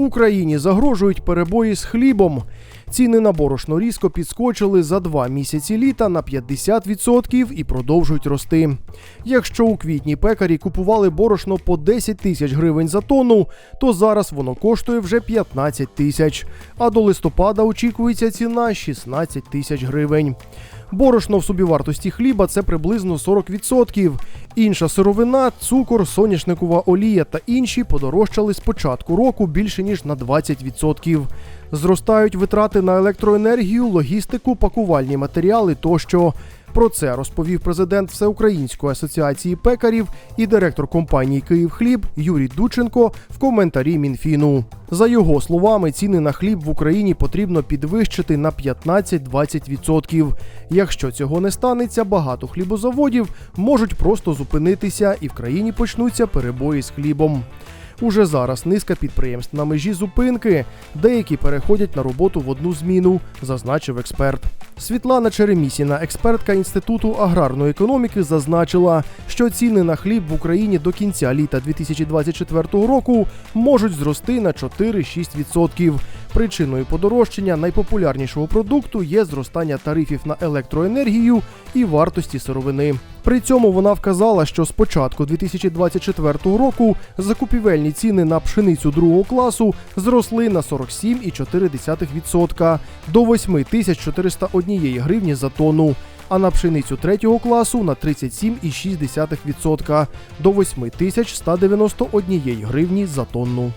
Україні загрожують перебої з хлібом. Ціни на борошно різко підскочили за два місяці літа на 50% і продовжують рости. Якщо у квітні пекарі купували борошно по 10 тисяч гривень за тонну, то зараз воно коштує вже 15 тисяч. А до листопада очікується ціна 16 тисяч гривень. Борошно в собівартості хліба це приблизно 40%. Інша сировина, цукор, соняшникова олія та інші подорожчали з початку року більше ніж на 20%. Зростають витрати на електроенергію, логістику, пакувальні матеріали тощо. Про це розповів президент Всеукраїнської асоціації пекарів і директор компанії Київхліб Юрій Дученко в коментарі Мінфіну. За його словами, ціни на хліб в Україні потрібно підвищити на 15-20%. Якщо цього не станеться, багато хлібозаводів можуть просто зупинитися і в країні почнуться перебої з хлібом. Уже зараз низка підприємств на межі зупинки, деякі переходять на роботу в одну зміну, зазначив експерт. Світлана Черемісіна, експертка Інституту аграрної економіки, зазначила, що ціни на хліб в Україні до кінця літа 2024 року можуть зрости на 4-6%. Причиною подорожчання найпопулярнішого продукту є зростання тарифів на електроенергію і вартості сировини. При цьому вона вказала, що з початку 2024 року закупівельні ціни на пшеницю другого класу зросли на 47,4% до 8401 гривні за тонну, а на пшеницю третього класу на 37,6% до 8191 гривні за тонну.